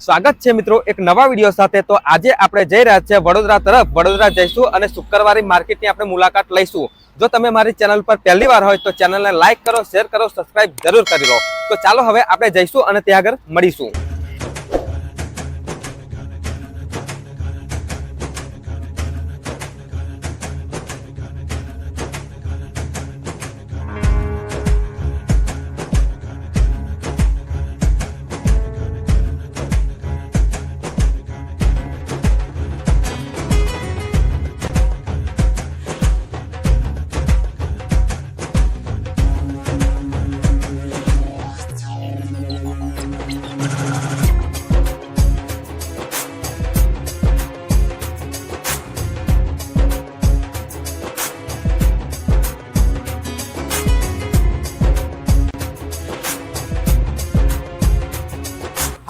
સ્વાગત છે મિત્રો એક નવા વીડિયો સાથે. તો આજે આપણે જઈ રહ્યા છીએ વડોદરા તરફ. વડોદરા જઈશું અને શુક્રવારે માર્કેટની આપણે મુલાકાત લઈશું. જો તમે મારી ચેનલ પર પહેલી વાર હોય તો ચેનલને લાઈક કરો, શેર કરો, સબસ્ક્રાઇબ જરૂર કરી લો. તો ચાલો હવે આપણે જઈશું અને ત્યાં આગળ મળીશું.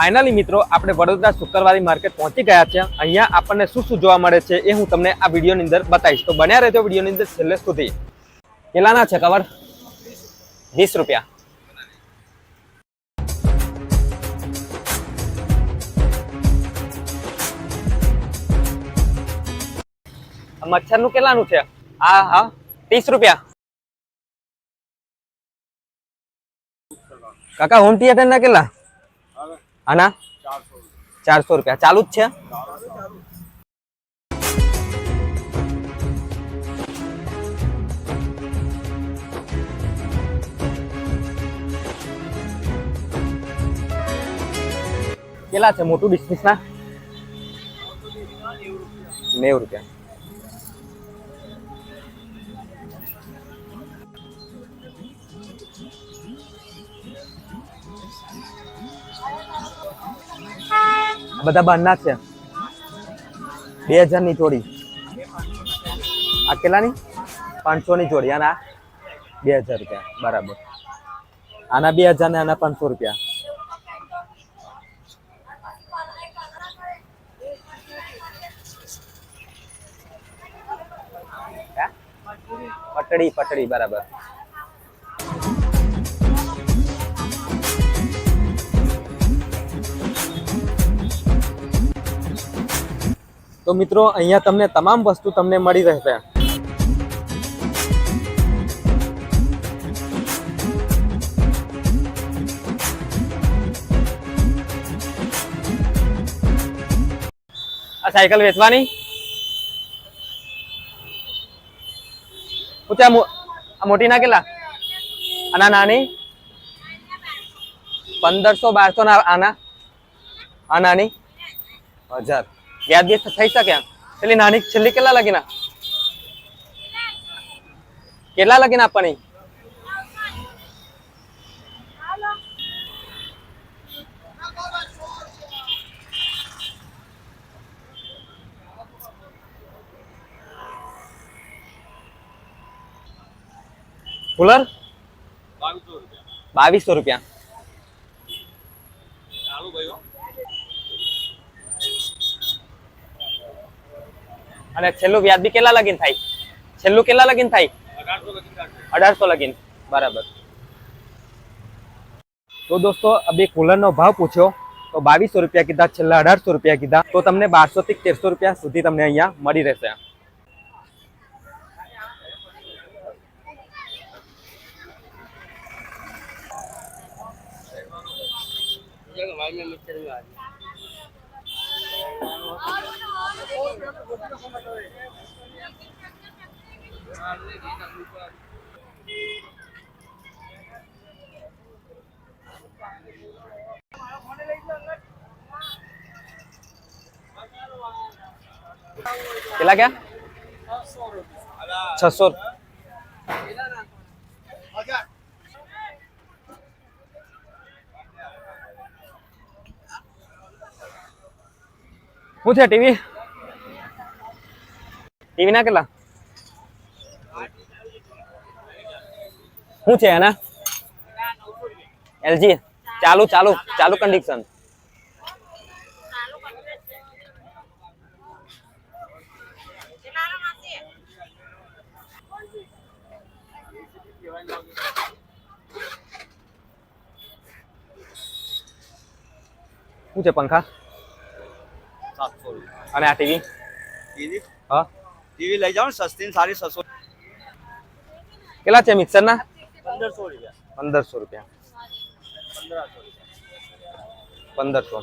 ફાઇનલી મિત્રો, આપણે વડોદરા શુક્રવારી માર્કેટ પહોંચી ગયા છે. અહીંયા આપણને શું શું જોવા મળે છે એ હું તમને આ વિડીયોની અંદર બતાવીશ. તો બન્યા રહેજો વિડીયોની અંદર છેલ્લે સુધી. કેટલાના છે કવર? વીસ રૂપિયા. આ મચ્છરનું કેટલાનું છે? હા હા. ત્રીસ રૂપિયા. કાકા હોમ થિયેટર ના કેટલા આના? ચારસો રૂપિયા. ચાલુ જ છે? કેટલા છે? મોટું ડિસ્મિસ ના? નેવું રૂપિયા. બધા બહારના છે બે હજારની જોડી. આ કેટલાની? પાંચસો ની જોડી. આના બે હજાર રૂપિયા. બરાબર. આના બે હજાર ને આના પાંચસો રૂપિયા. પટડી પટડી. બરાબર. તો મિત્રો અહીંયા તમને તમામ વસ્તુ તમને મળી રહેશે આ સાયકલ વેચવાની પૂછે આ મો- આ મોટી ના કેટલા આના નાની પંદરસો બારસો ના આના આ નાની હજાર વ્યાજ બી થઈ શકે પેલી નાની છેલ્લી કેટલા લગીના કેટલા લગીને આપવાની કુલર બાવીસો રૂપિયા અને છેલ્લું વ્યાજ બી કેટલા લગીન થાય? છેલ્લું કેટલા લગીન થાય? અઢારસો લગીન. બરાબર. તો દોસ્તો બે કુલરનો ભાવ પૂછ્યો. તો બાવીસો રૂપિયા કીધા, છેલ્લા અઢારસો રૂપિયા કીધા. તો તમને બારસો થી તેરસો રૂપિયા સુધી તમને અહીંયા મળી રહેશે. કેટલા केला क्या? छह सौ पूछा टीवी। ના કેટલા શું છે એના એલજી ચાલુ ચાલુ ચાલુ કન્ડિશન શું છે પંખા અને આ ટીવી ટીવી હા ટીવી લઈ જાઓ ને સસ્તી ને સારી છસો કેટલા છે મિક્સરના પંદરસો રૂપિયા પંદરસો રૂપિયા પંદરસો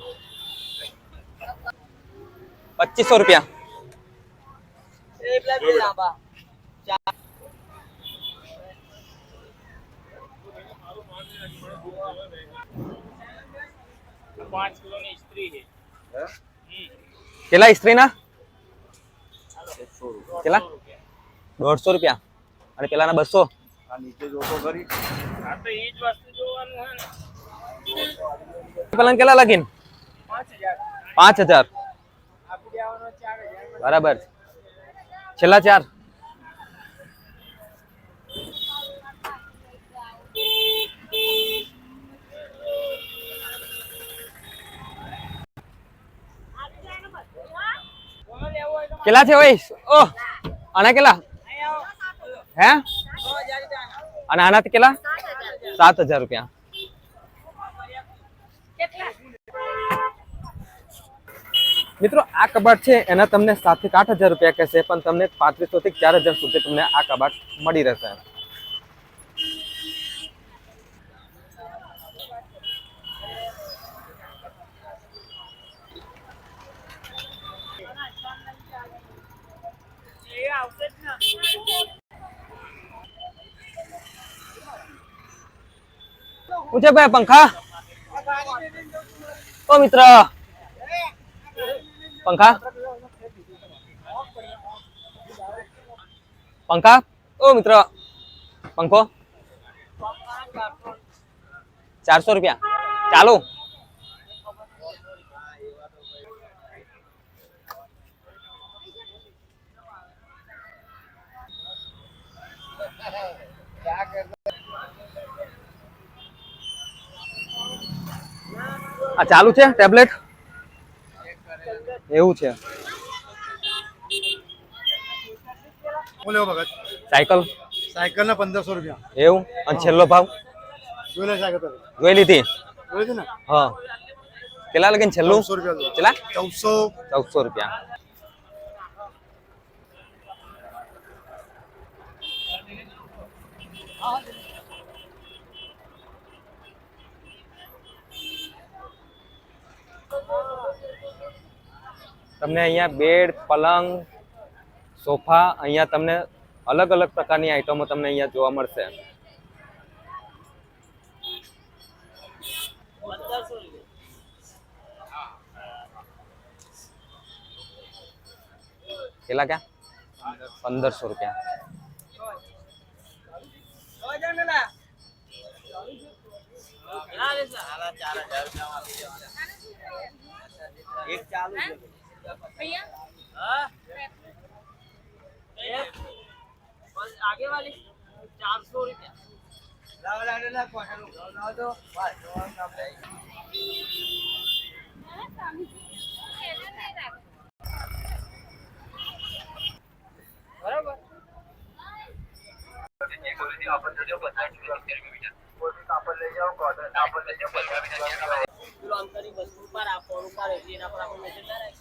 પચીસો રૂપિયા પાંચ કિલોની સ્ત્રી છે કેટલા? દોઢસો રૂપિયા. અને પેલાના બસો? આ નીચે જોતો ખરી. આ તો એ જ વસ્તુ જોવાનું હે ને. પેલા કેટલા લખીને? પાંચ હજાર. બરાબર. છેલ્લા ચાર? કેટલા છે ઓય? ઓહ, આના કેટલા? હે? અને આનાથી કેટલા? સાત હજાર રૂપિયા. મિત્રો, આ કબાટ છે, એના તમને સાતથી આઠ હજાર રૂપિયા કહેશે, પણ તમને પાંત્રીસો થી ચાર હજાર સુધી તમને આ કબાટ મળી રહેશે એ આવશે જ ને છે ભાઈ પંખા. ઓ મિત્ર. પંખા. પંખા. ઓ મિત્ર. પંખો. ચારસો રૂપિયા. ચાલુ. આ ચાલુ છે ટેબ્લેટ? એવું છે. હું લેવો ભગત? સાયકલ? સાયકલ ના પંદરસો રૂપિયા. એવું? અને છેલ્લો ભાવ? જોઈ લે સાયકલ જોઈ લીધી? જોઈ લીધી ને? હા. કેટલા લગીને છેલ્લું? સો રૂપિયા કેટલા? ચૌદસો. ચૌદસો રૂપિયા. તમને અહીંયા બેડ પલંગ સોફા અહીંયા તમને અલગ અલગ પ્રકારની આઈટમો તમને અહીંયા જોવા મળશે કેટલા ક્યાં પંદરસો રૂપિયા એક ચાલુ છે आगे वाली चार सौ रुपया લાવ લાવ લાવ કોઠાનું લાવ લાવ તો બસ જોવાનું આપણે बराबर પેલું આમ કરી વસ્તુ ઉપર આપો ઉપર એટલે એના પર આપણે મેસેજ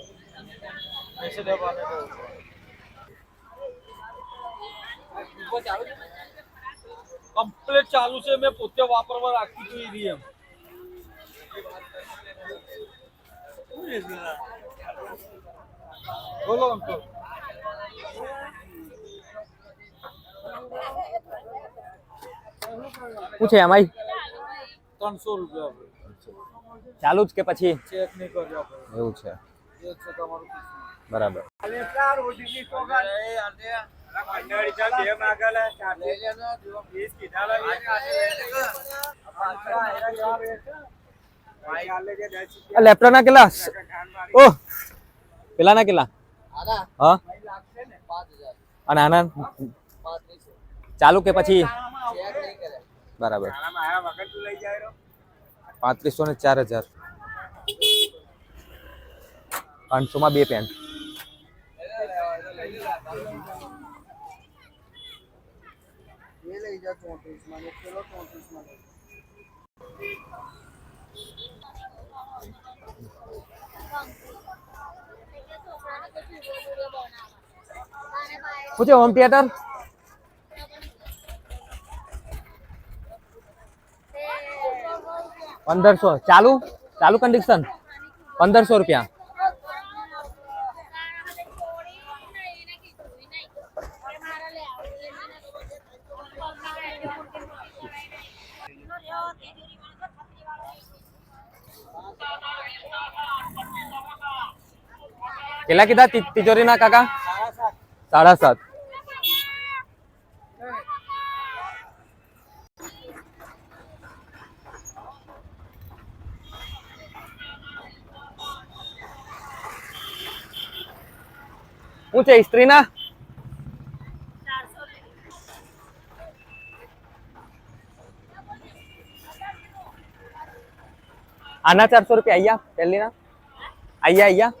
કમ્પ્લીટ ચાલુ છે મેં પોતે વાપરવા રાખી હતી એવી એમ બોલો અંકલ શું છે એમાં ત્રણસો રૂપિયા ચાલુ જ કે પછી ચેક નહીં કર્યો આપણે એવું છે એ છે તમારું બરાબર. લેપટોના કેટલા? ઓહ પેલાના કેટલા? અને આના ચાલુ કે પછી? બરાબર. પાંત્રીસો ને ચાર હજાર. પાંચસો માં બે પેન્ટ ये ले जा एक किलो पूछे होम थिएटर पंदर सौ, चालू? चालू कंडीशन पंद्रह सौ रुपया। કેટલા કીધા? તિજોરીના કાકા? સાડા સાત. શું છે સ્ત્રીના આના ચારસો રૂપિયા અહીંયા પહેલીના? અહીંયા અહીંયા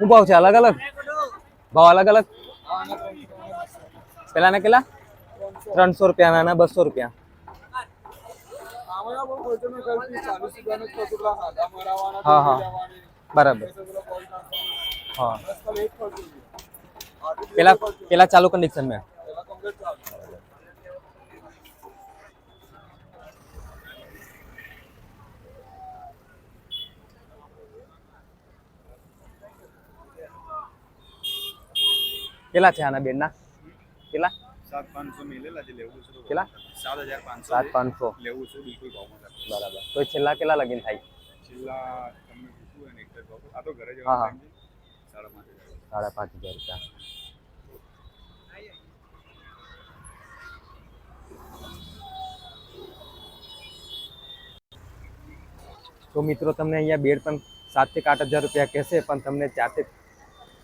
શું ભાવ છે? અલગ અલગ? ભાવ અલગ અલગ? પેલા ને કેટલા? ત્રણસો રૂપિયા, નાના બસો રૂપિયા. હા હા. બરાબર. હા. પેલા પેલા ચાલુ કન્ડિશન મેં. કેટલા છે આના બેનના કેટલા સાત પાંચસો મિલેલા છે લેવું છે તો કેટલા સાત હજાર પાંચસો સાત પાંચસો લેવું છે બિલકુલ ભાવમાં રાખો. બરાબર તો છેલ્લા કેટલા લગીન થાય છેલ્લા તમને પૂછવું હોય ને એક જ ભાવ આ તો ઘરે હા, હા. જવાનું time છે સાડા પાંચ હજાર સાડા પાંચ હજાર રૂપિયા તો મિત્રો તમને અહીંયા બેડ પણ સાત થી આઠ હજાર રૂપિયા કહેશે પણ તમને ચારથી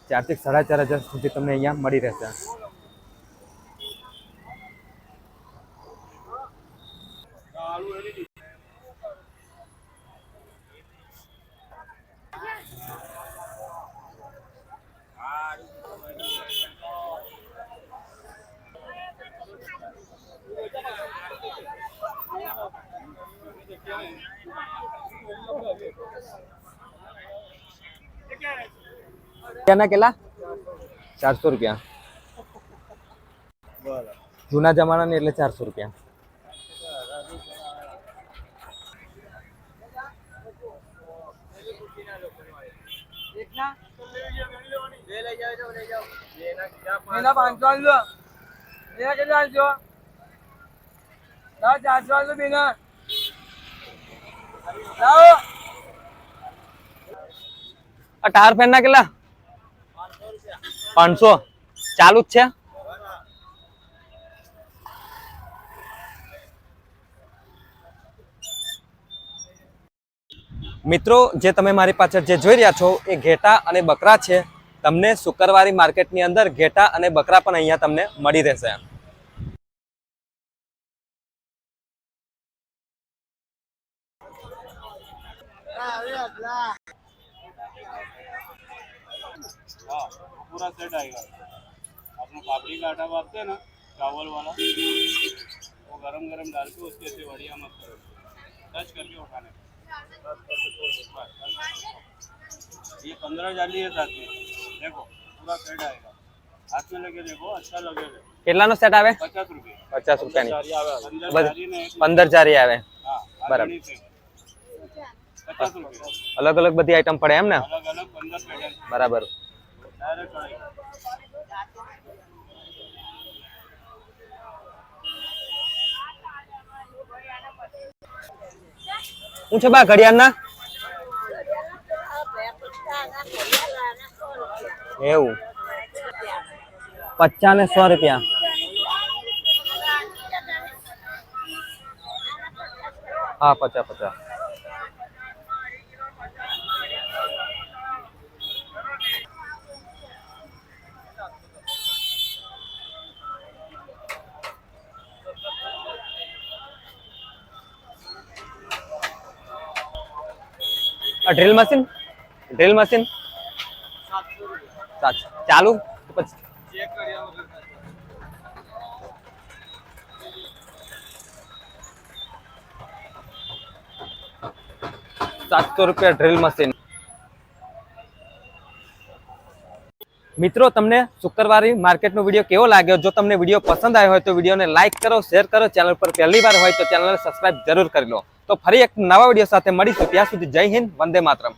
ચારથી સાડા ચાર હજાર સુધી તમને અહીંયા મળી રહેશે ત્યાંના કેટલા ચારસો રૂપિયા બરાબર જૂના જમાનાની એટલે ચારસો રૂપિયા એકના બે લઈ જાવ છો લઈ જાવ એના પાંચસો આલજો એના કેટલા આલજો લાવ ચારસો આલજો બેના લાવો આ ટાયર ફેન ના કેટલા પાંચસો. ચાલુ જ છે? મિત્રો, જે તમે મારી પાછળ જે જોઈ રહ્યા છો, એ ઘેટા અને બકરા છે. તમને શુક્રવારી માર્કેટની અંદર ઘેટા અને બકરા પણ અહીંયા તમને મળી રહેશે. पूरा सेट आएगा अपना पापड़ी का आटा बांधते हैं ना चावल वाला वो गरम गरम डाल के उसके ऐसे बढ़िया मत करो टच करके उठाने बस। ये पंद्रह जाली है साथ में देखो पूरा सेट आएगा हाथ में लगे देखो अच्छा लगेगा કેટલાનો સેટ આવે पचास रुपये પચાસ રૂપિયાની पंद्रह बस- जाली ने एक પંદર જારી આવે हाँ बराबर। आदमी से पचास रुपये અલગ અલગ બધી આઈટમ પડે એમ ને अलग अलग पंद्रह पैटर्न બરાબર હું છે બા ઘડિયાળના? એવું. પચાસ ને સો રૂપિયા. હા પચાસ પચાસ. ડ્રિલ મશીન ડ્રિલ મશીન ચાલુ? પછી. સાતસો રૂપિયા ડ્રિલ મશીન મિત્રો, તમને શુક્રવારી માર્કેટનો વીડિયો કેવો લાગ્યો? જો તમને વીડિયો પસંદ આવ્યો હોય તો વિડીયોને લાઇક કરો શેર કરો. ચેનલ પર પહેલી વાર હોય તો ચેનલને સબસ્ક્રાઇબ જરૂર કરી લો. તો ફરી એક નવા વીડિયો સાથે મળીશું. ત્યાં સુધી જય હિન્દ વંદે માતરમ.